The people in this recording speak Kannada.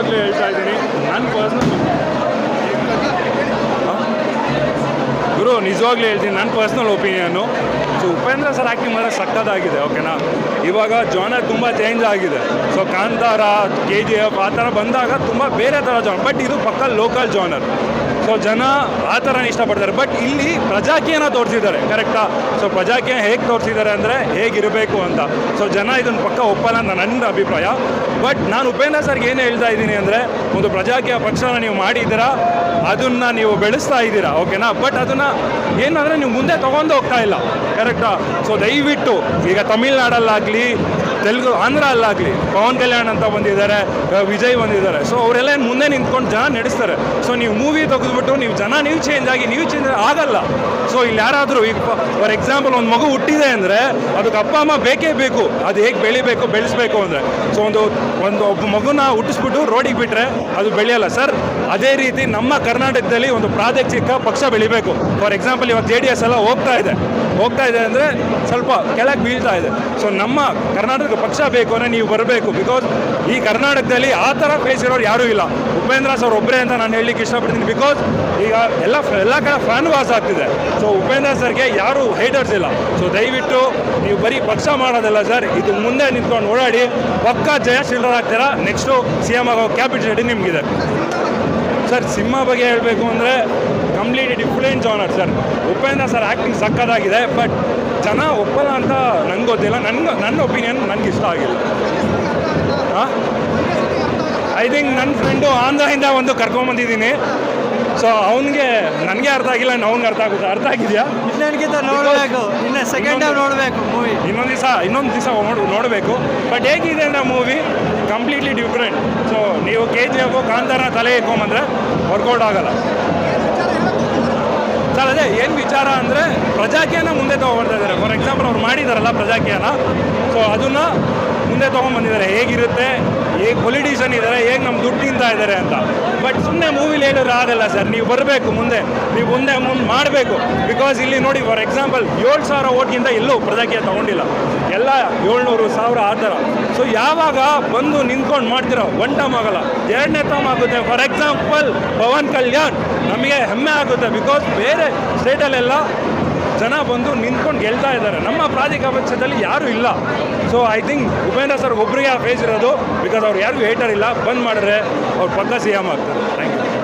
ನಿಜವಾಗ್ಲೂ ಹೇಳ್ತಾ ಇದ್ದೀನಿ. ನನ್ನ ಪರ್ಸ್ನಲ್ ಗುರು, ನಿಜವಾಗ್ಲೂ ಹೇಳ್ತೀನಿ ನನ್ನ personal opinion so Upendra sir acting ಮಾತ್ರ ಸಕ್ಕತ್ತಾಗಿದೆ ಓಕೆನಾ ಇವಾಗ ಜಾನರ್ ತುಂಬ ಚೇಂಜ್ ಆಗಿದೆ. So Kantara K G F ಆ ಥರ ಬಂದಾಗ ತುಂಬ ಬೇರೆ ಥರ ಜಾನರ್ ಬಟ್ ಇದು ಪಕ್ಕ ಲೋಕಲ್ ಜಾನರ್ ಸೊ ಜನ ಆ ಥರನೇ ಇಷ್ಟಪಡ್ತಾರೆ. ಬಟ್ ಇಲ್ಲಿ ಪ್ರಜಾಕೀಯನ ತೋರಿಸಿದ್ದಾರೆ. ಕರೆಕ್ಟಾ ಸೊ ಪ್ರಜಾಕೀಯ ಹೇಗೆ ತೋರಿಸಿದ್ದಾರೆ ಅಂದರೆ ಹೇಗಿರಬೇಕು ಅಂತ. ಸೊ ಜನ ಇದನ್ನು ಪಕ್ಕ ಒಪ್ಪಲ್ಲ ಅಂತ ನನ್ನ ಅಭಿಪ್ರಾಯ. ಬಟ್ ನಾನು ಉಪೇಂದ್ರ ಸರ್ಗೆ ಏನು ಹೇಳ್ತಾ ಇದ್ದೀನಿ ಅಂದರೆ, ಒಂದು ಪ್ರಜಾಕೀಯ ಪಕ್ಷನ ನೀವು ಮಾಡಿದ್ದೀರಾ, ಅದನ್ನು ನೀವು ಬೆಳೆಸ್ತಾ ಇದ್ದೀರಾ ಓಕೆನಾ ಬಟ್ ಅದನ್ನು ಏನಂದರೆ ನೀವು ಮುಂದೆ ತೊಗೊಂಡು ಹೋಗ್ತಾ ಇಲ್ಲ. ಕರೆಕ್ಟಾ ಸೊ ದಯವಿಟ್ಟು, ಈಗ ತಮಿಳ್ನಾಡಲ್ಲಾಗಲಿ ತೆಲುಗು, ಆಂಧ್ರ ಅಲ್ಲಾಗಲಿ ಪವನ್ ಕಲ್ಯಾಣ್ ಅಂತ ಬಂದಿದ್ದಾರೆ ವಿಜಯ್ ಬಂದಿದ್ದಾರೆ. ಸೊ ಅವರೆಲ್ಲ ಮುಂದೆ ನಿಂತ್ಕೊಂಡು ಜನ ನಡೆಸ್ತಾರೆ. ಸೊ ನೀವು ಮೂವಿ ತೆಗೆದುಬಿಟ್ಟು ನೀವು ಜನ, ನೀವು ಚೇಂಜ್ ಆಗಿ, ನೀವು ಚೇಂಜ್ ಆಗಲ್ಲ. ಸೊ ಇಲ್ಲಿ ಯಾರಾದರೂ ಈಗ ಫಾರ್ ಎಕ್ಸಾಂಪಲ್ ಒಂದು ಮಗು ಹುಟ್ಟಿದೆ ಅಂದರೆ, ಅದಕ್ಕೆ ಅಪ್ಪ, ಅಮ್ಮ ಬೇಕೇ ಬೇಕು. ಅದು ಹೇಗೆ ಬೆಳಿಬೇಕು, ಬೆಳೆಸ್ಬೇಕು ಅಂದರೆ. ಸೊ ಒಂದು ಒಂದು ಒಬ್ಬ ಮಗುನ ಹುಟ್ಟಿಸ್ಬಿಟ್ಟು ರೋಡಿಗೆ ಬಿಟ್ಟರೆ ಅದು ಬೆಳೆಯಲ್ಲ. ಸರ್ ಅದೇ ರೀತಿ ನಮ್ಮ ಕರ್ನಾಟಕದಲ್ಲಿ ಒಂದು ಪ್ರಾದೇಶಿಕ ಪಕ್ಷ ಬೆಳಿಬೇಕು. ಫಾರ್ ಎಕ್ಸಾಂಪಲ್ ಇವಾಗ ಜೆ ಡಿ ಎಸ್ ಎಲ್ಲ ಹೋಗ್ತಾ ಇದೆ. ಹೋಗ್ತಾ ಇದೆ ಅಂದರೆ ಸ್ವಲ್ಪ ಕೆಳಗೆ ಬೀಳ್ತಾ ಇದೆ. ಸೊ ನಮ್ಮ ಕರ್ನಾಟಕ ಪಕ್ಷ ಬೇಕು ಅಂದರೆ ನೀವು ಬರಬೇಕು. ಬಿಕಾಸ್ ಈ ಕರ್ನಾಟಕದಲ್ಲಿ ಆ ಥರ ಫೇಸ್ ಇರೋರು ಯಾರೂ ಇಲ್ಲ. ಉಪೇಂದ್ರ ಸರ್ ಒಬ್ಬರೇ ಅಂತ ನಾನು ಹೇಳಲಿಕ್ಕೆ ಇಷ್ಟಪಡ್ತೀನಿ. ಬಿಕಾಸ್ ಈಗ ಎಲ್ಲ ಎಲ್ಲ ಕಡೆ ಫ್ಯಾನ್ ವಾಸ್ ಆಗ್ತಿದೆ. ಸೊ ಉಪೇಂದ್ರ ಸರ್ಗೆ ಯಾರು ಹೇಟರ್ಸ್ ಇಲ್ಲ. ಸೊ ದಯವಿಟ್ಟು ನೀವು ಬರೀ ಪಕ್ಷ ಮಾಡೋದಲ್ಲ ಸರ್ ಇದು ಮುಂದೆ ನಿಂತ್ಕೊಂಡು ಓಡಾಡಿ ಪಕ್ಕ ಜಯಶೀಲರಾಗ್ತೀರಾ ನೆಕ್ಸ್ಟು ಸಿ ಎಂ ಆಗೋ ಕ್ಯಾಪಿಟಲ್ ನಿಮಗಿದೆ. ಸರ್ ಸಿಂಹ ಬಗ್ಗೆ ಹೇಳಬೇಕು ಅಂದರೆ complete different genre sir Upendra sir acting ಸಕ್ಕತ್ತಾಗಿದೆ ಬಟ್ ಜನ ಒಪ್ಪಲ್ಲ ಅಂತ ನಂಗೆ ಗೊತ್ತಿಲ್ಲ. ನನ್ನ ನನ್ನ ಒಪಿನಿಯನ್ ನನಗೆ ಇಷ್ಟ ಆಗಿಲ್ಲ. ಹಾಂ ಐ ಥಿಂಕ್ ನನ್ನ ಫ್ರೆಂಡು ಆಂಧ್ರದಿಂದ ಒಂದು ಕರ್ಕೊಂಬಂದಿದ್ದೀನಿ ಸೊ ಅವನಿಗೆ ನನಗೆ ಅರ್ಥ ಆಗಿಲ್ಲ ಅವ್ನಿಗೆ ಅರ್ಥ ಆಗುತ್ತೆ? ಅರ್ಥ ಆಗಿದೆಯಾ? ನೋಡಬೇಕು. ಇನ್ನು ಸೆಕೆಂಡ್ ಟೈಮ್ ನೋಡಬೇಕು ಮೂವಿ ಇನ್ನೊಂದು ದಿವಸ ಇನ್ನೊಂದು ದಿವಸ ನೋಡು ನೋಡಬೇಕು. ಬಟ್ ಹೇಗಿದೆ ಅಂದರೆ ಮೂವಿ ಕಂಪ್ಲೀಟ್ಲಿ ಡಿಫ್ರೆಂಟ್ ಸೊ ನೀವು ಕೆ ಜಿ ಎಫ್ ಕಾಂತಾರ ತಲೆ ಇಟ್ಕೊಂಬಂದ್ರೆ ವರ್ಕೌಟ್ ಆಗಲ್ಲ. ಅದೇ ಏನು ವಿಚಾರ ಅಂದರೆ ಪ್ರಜಾಕೀಯನ ಮುಂದೆ ತೊಗೊಬರ್ತಾ ಇದ್ದಾರೆ. ಫಾರ್ ಎಕ್ಸಾಂಪಲ್ ಅವ್ರು ಮಾಡಿದಾರಲ್ಲ ಪ್ರಜಾಕೀಯನ. ಸೊ ಅದನ್ನು ಮುಂದೆ ತೊಗೊಂಡ್ಬಂದಿದ್ದಾರೆ ಹೇಗಿರುತ್ತೆ? ಹೇಗೆ ಪೊಲಿಟಿಷನ್ ಇದ್ದಾರೆ ಹೇಗೆ ನಮ್ಮ ದುಡ್ಡು ತಿಂತಾ ಇದ್ದಾರೆ ಅಂತ. ಬಟ್ ಮೂವಿಲಿ ಹೇಳಿದ್ರೆ ಆಗಲ್ಲ ಸರ್. ನೀವು ಬರಬೇಕು ಮುಂದೆ. ನೀವು ಮುಂದೆ ಮುಂದೆ ಮಾಡಬೇಕು. ಬಿಕಾಸ್ ಇಲ್ಲಿ ನೋಡಿ ಫಾರ್ ಎಕ್ಸಾಂಪಲ್ ಏಳು ಸಾವಿರ ಓಟ್ಗಿಂತ ಎಲ್ಲೂ ಪ್ರಜಾಕೀಯ ತೊಗೊಂಡಿಲ್ಲ. ಎಲ್ಲ ಏಳ್ನೂರು ಸಾವಿರ ಆ ಥರ. ಸೊ ಯಾವಾಗ ಬಂದು ನಿಂತ್ಕೊಂಡು ಮಾಡ್ತಿರೋ ಒನ್ ಟೈಮ್ ಆಗಲ್ಲ ಎರಡನೇ ಟೈಮ್ ಆಗುತ್ತೆ. For example Pavan Kalyan. ನಮಗೆ ಹೆಮ್ಮೆ ಆಗುತ್ತೆ. ಬಿಕಾಸ್ ಬೇರೆ ಸ್ಟೇಟಲ್ಲೆಲ್ಲ ಜನ ಬಂದು ನಿಂತ್ಕೊಂಡು ಗೆಲ್ತಾ ಇದ್ದಾರೆ. ನಮ್ಮ ಪ್ರಾದೇಶಿಕ ಪಕ್ಷದಲ್ಲಿ ಯಾರೂ ಇಲ್ಲ. So I think Upendra sir ಒಬ್ಬರಿಗೆ ಆ ಫೇಸ್ ಇರೋದು. ಬಿಕಾಸ್ ಅವ್ರು ಯಾರಿಗೂ ಹೇಟರ್ ಇಲ್ಲ. ಬಂದ್ ಮಾಡಿದ್ರೆ ಅವ್ರು ಪಕ್ಕ ಸಿ ಎಂ ಆಗ್ತಾರೆ. Thank you